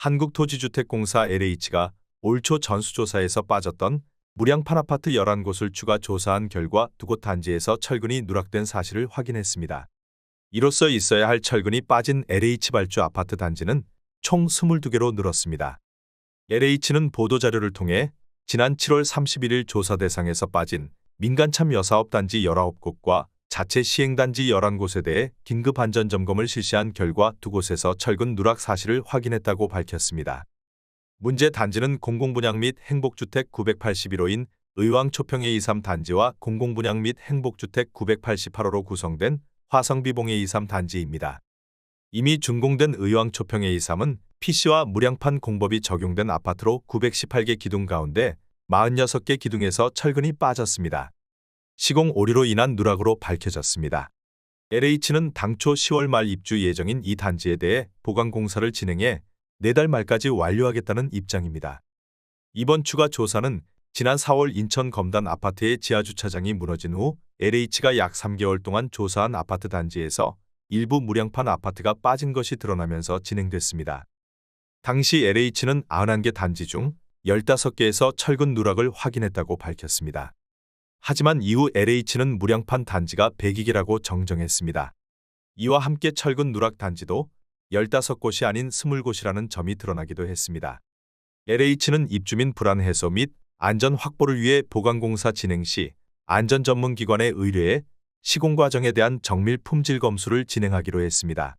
한국토지주택공사 LH가 올 초 전수조사에서 빠졌던 무량판 아파트 11곳을 추가 조사한 결과 두 곳 단지에서 철근이 누락된 사실을 확인했습니다. 이로써 있어야 할 철근이 빠진 LH발주 아파트 단지는 총 22개로 늘었습니다. LH는 보도자료를 통해 지난 7월 31일 조사 대상에서 빠진 민간참 여사업단지 19곳과 자체 시행단지 11곳에 대해 긴급 안전점검을 실시한 결과 두 곳에서 철근 누락 사실을 확인했다고 밝혔습니다. 문제 단지는 공공분양 및 행복주택 981호인 의왕초평의 23 단지와 공공분양 및 행복주택 988호로 구성된 화성비봉의 23 단지입니다. 이미 준공된 의왕초평의 23은 PC와 무량판 공법이 적용된 아파트로 918개 기둥 가운데 46개 기둥에서 철근이 빠졌습니다. 시공 오류로 인한 누락으로 밝혀졌습니다. LH는 당초 10월 말 입주 예정인 이 단지에 대해 보강 공사를 진행해 내달 말까지 완료하겠다는 입장입니다. 이번 추가 조사는 지난 4월 인천 검단 아파트의 지하주차장이 무너진 후 LH가 약 3개월 동안 조사한 아파트 단지에서 일부 무량판 아파트가 빠진 것이 드러나면서 진행됐습니다. 당시 LH는 91개 단지 중 15개에서 철근 누락을 확인했다고 밝혔습니다. 하지만 이후 LH는 무량판 단지가 102개라고 정정했습니다. 이와 함께 철근 누락 단지도 15곳이 아닌 20곳이라는 점이 드러나기도 했습니다. LH는 입주민 불안 해소 및 안전 확보를 위해 보강공사 진행 시 안전 전문기관에 의뢰해 시공 과정에 대한 정밀 품질 검수를 진행하기로 했습니다.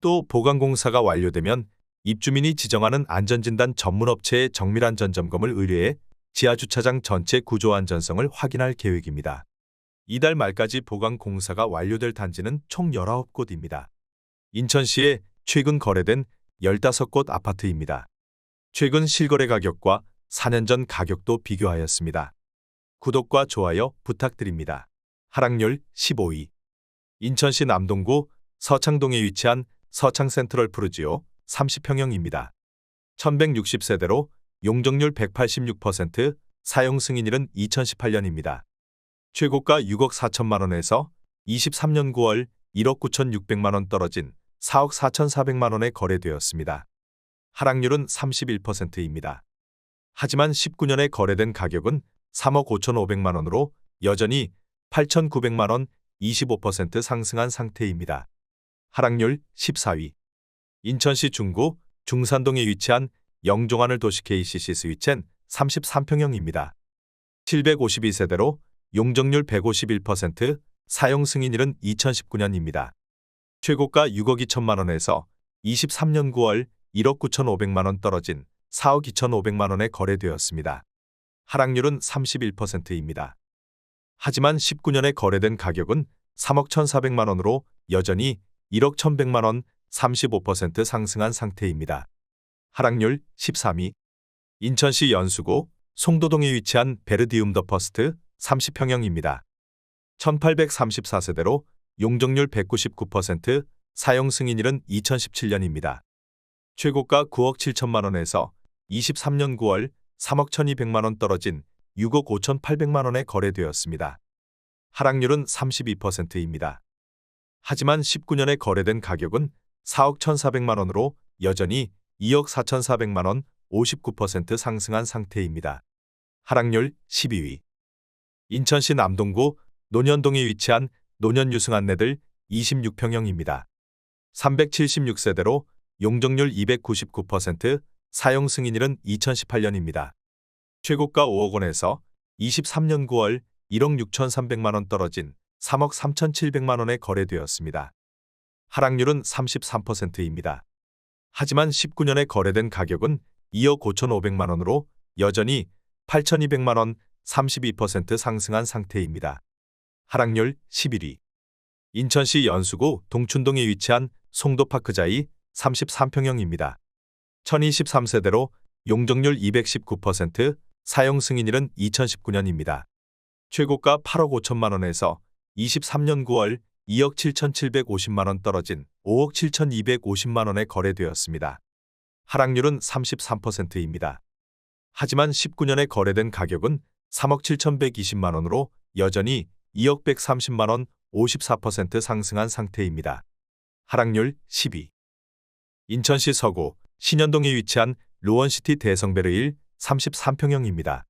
또 보강공사가 완료되면 입주민이 지정하는 안전진단 전문업체의 정밀 안전 점검을 의뢰해 지하주차장 전체 구조 안전성을 확인할 계획입니다. 이달 말까지 보강 공사가 완료될 단지는 총 19곳입니다. 인천시에 최근 거래된 15곳 아파트입니다. 최근 실거래 가격과 4년 전 가격도 비교하였습니다. 구독과 좋아요 부탁드립니다. 하락률 15위 인천시 남동구 서창동에 위치한 서창센트럴 푸르지오 30평형입니다. 1160세대로 용적률 186%, 사용 승인일은 2018년입니다. 최고가 6억 4천만 원에서 23년 9월 1억 9천6백만 원 떨어진 4억 4천4백만 원에 거래되었습니다. 하락률은 31%입니다. 하지만 19년에 거래된 가격은 3억 5천5백만 원으로 여전히 8천9백만 원 25% 상승한 상태입니다. 하락률 14위 인천시 중구 중산동에 위치한 영종안을 도시 KCC 스위첸 33평형입니다. 752세대로 용적률 151%, 사용 승인일은 2019년입니다. 최고가 6억 2천만 원에서 23년 9월 1억 9천5백만 원 떨어진 4억 2천5백만 원에 거래되었습니다. 하락률은 31%입니다. 하지만 19년에 거래된 가격은 3억 1,400만 원으로 여전히 1억 1,100만 원 35% 상승한 상태입니다. 하락률 13위 인천시 연수구 송도동에 위치한 베르디움 더 퍼스트 30평형입니다. 1834세대로 용적률 199%, 사용 승인일은 2017년입니다. 최고가 9억 7천만 원에서 23년 9월 3억 1200만 원 떨어진 6억 5천8백만 원에 거래되었습니다. 하락률은 32%입니다. 하지만 19년에 거래된 가격은 4억 1,400만 원으로 여전히 2억 4,400만 원 59% 상승한 상태입니다. 하락률 12위 인천시 남동구 논현동에 위치한 논현 유승안내들 26평형입니다. 376세대로 용적률 299%, 사용 승인일은 2018년입니다. 최고가 5억 원에서 23년 9월 1억 6천3백만 원 떨어진 3억 3천7백만 원에 거래되었습니다. 하락률은 33%입니다. 하지만 19년에 거래된 가격은 2억 5천5백만 원으로 여전히 8천2백만 원 32% 상승한 상태입니다. 하락률 11위 인천시 연수구 동춘동에 위치한 송도파크자이 33평형입니다. 1023세대로 용적률 219%, 사용 승인일은 2019년입니다. 최고가 8억 5천만 원에서 23년 9월 2억 7천7백오십만 원 떨어진 5억 7천2백오십만 원에 거래되었습니다. 하락률은 33%입니다. 하지만 19년에 거래된 가격은 3억 7천120만 원으로 여전히 2억 130만 원 54% 상승한 상태입니다. 하락률 12. 인천시 서구 신현동에 위치한 로원시티 대성베르일 33평형입니다.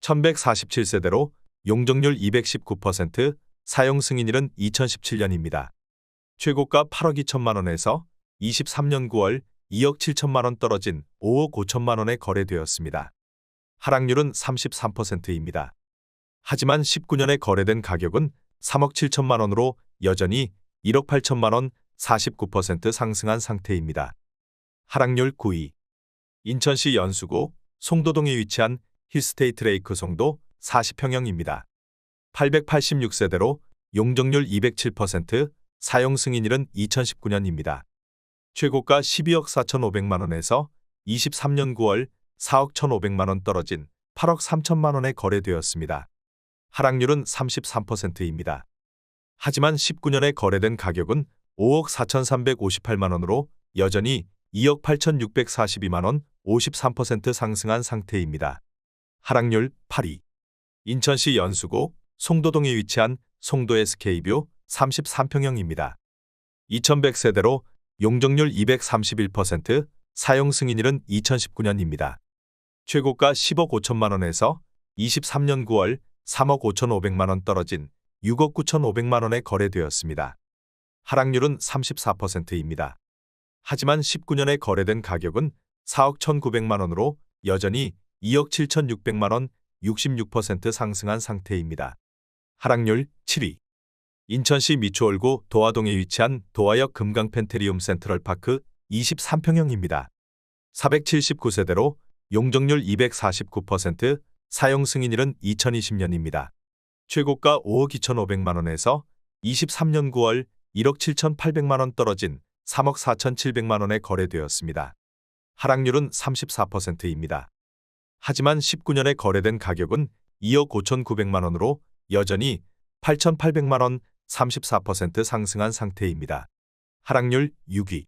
1147세대로 용적률 219%, 사용 승인일은 2017년입니다. 최고가 8억 2천만 원에서 23년 9월 2억 7천만 원 떨어진 5억 5천만 원에 거래되었습니다. 하락률은 33%입니다. 하지만 19년에 거래된 가격은 3억 7천만 원으로 여전히 1억 8천만 원 49% 상승한 상태입니다. 하락률 9위 인천시 연수구 송도동에 위치한 힐스테이트 레이크 송도 40평형입니다. 886세대로 용적률 207%, 사용 승인일은 2019년입니다. 최고가 12억 4천5백만 원에서 23년 9월 4억 1,500만 원 떨어진 8억 3천만 원에 거래되었습니다. 하락률은 33%입니다. 하지만 19년에 거래된 가격은 5억 4,358만 원으로 여전히 2억 8,642만 원 53% 상승한 상태입니다. 하락률 8위 인천시 연수구 송도동에 위치한 송도 SK뷰 33평형입니다. 2100세대로 용적률 231%, 사용 승인일은 2019년입니다. 최고가 10억 5천만 원에서 23년 9월 3억 5천5백만 원 떨어진 6억 9천5백만 원에 거래되었습니다. 하락률은 34%입니다. 하지만 19년에 거래된 가격은 4억 1,900만 원으로 여전히 2억 7천6백만 원 66% 상승한 상태입니다. 하락률 7위 인천시 미추홀구 도화동에 위치한 도화역 금강펜테리움 센트럴파크 23평형입니다. 479세대로 용적률 249%, 사용 승인일은 2020년입니다. 최고가 5억 2천5백만 원에서 23년 9월 1억 7천8백만 원 떨어진 3억 4천7백만 원에 거래되었습니다. 하락률은 34%입니다. 하지만 19년에 거래된 가격은 2억 5천9백만 원으로 여전히 8,800만 원 34% 상승한 상태입니다. 하락률 6위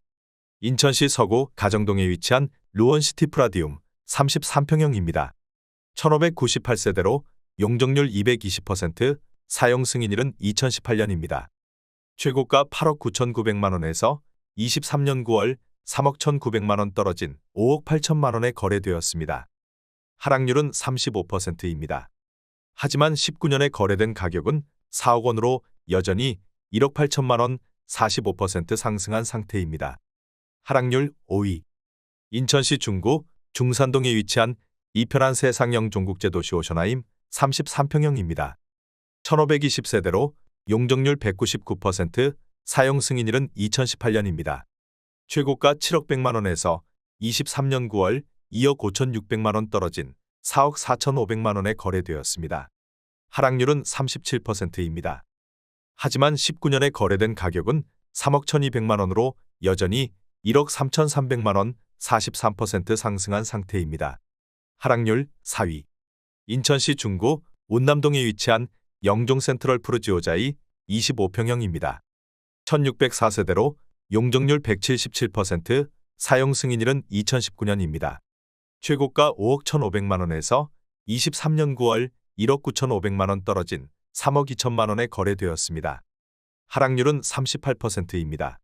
인천시 서구 가정동에 위치한 루원시티 프라디움 33평형입니다. 1598세대로 용적률 220%, 사용 승인일은 2018년입니다. 최고가 8억 9,900만 원에서 23년 9월 3억 1,900만 원 떨어진 5억 8천만 원에 거래되었습니다. 하락률은 35%입니다. 하지만 19년에 거래된 가격은 4억 원으로 여전히 1억 8천만 원 45% 상승한 상태입니다. 하락률 5위 인천시 중구 중산동에 위치한 이편한 세상형 종국제 도시 오션하임 33평형입니다. 1520세대로 용적률 199%, 사용 승인일은 2018년입니다. 최고가 7억 100만 원에서 23년 9월 2억 5천6백만 원 떨어진 4억 4천5백만 원에 거래되었습니다. 하락률은 37%입니다. 하지만 19년에 거래된 가격은 3억 1,200만 원으로 여전히 1억 3천3백만 원 43% 상승한 상태입니다. 하락률 4위 인천시 중구 운남동에 위치한 영종 센트럴 푸르지오자이 25평형입니다. 1604세대로 용적률 177%, 사용 승인일은 2019년입니다. 최고가 5억 1,500만 원에서 23년 9월 1억 9천5백만 원 떨어진 3억 2천만 원에 거래되었습니다. 하락률은 38%입니다.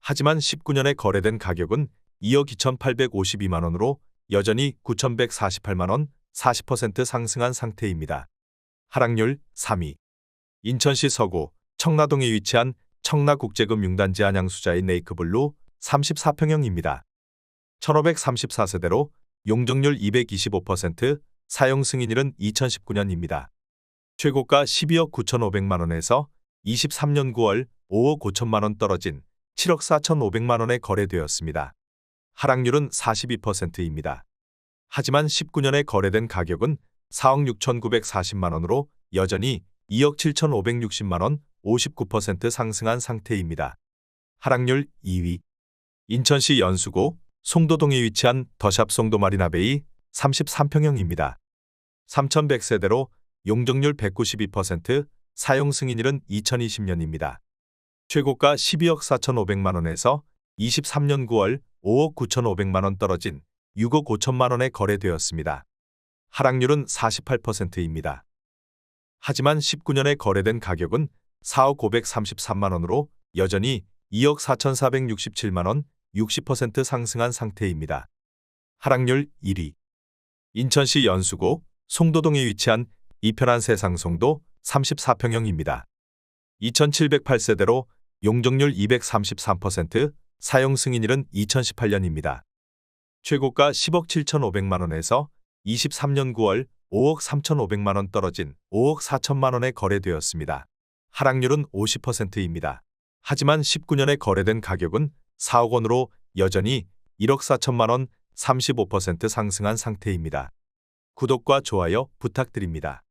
하지만 19년에 거래된 가격은 2억 2,852만 원으로 여전히 9,148만 원 40% 상승한 상태입니다. 하락률 3위 인천시 서구 청라동에 위치한 청라국제금융단지 안양수자인 네이크블루 34평형입니다. 1534세대로 용적률 225%, 사용 승인일은 2019년입니다. 최고가 12억 9천5백만 원에서 23년 9월 5억 5천만 원 떨어진 7억 4천5백만 원에 거래되었습니다. 하락률은 42%입니다. 하지만 19년에 거래된 가격은 4억 6천9백사십만 원으로 여전히 2억 7천5백육십만 원 59% 상승한 상태입니다. 하락률 2위 인천시 연수구 송도동에 위치한 더샵 송도마리나베이 33평형입니다. 3100세대로 용적률 192%, 사용 승인일은 2020년입니다. 최고가 12억 4천5백만 원에서 23년 9월 5억 9천5백만 원 떨어진 6억 5천만 원에 거래되었습니다. 하락률은 48%입니다. 하지만 19년에 거래된 가격은 4억 533만 원으로 여전히 2억 4,467만 원 60% 상승한 상태입니다. 하락률 1위. 인천시 연수구 송도동에 위치한 이편한 세상 송도 34평형입니다. 2708세대로 용적률 233%, 사용 승인일은 2018년입니다. 최고가 10억 7,500만 원에서 23년 9월 5억 3,500만 원 떨어진 5억 4천만 원에 거래되었습니다. 하락률은 50%입니다. 하지만 19년에 거래된 가격은 4억 원으로 여전히 1억 4천만 원 35% 상승한 상태입니다. 구독과 좋아요 부탁드립니다.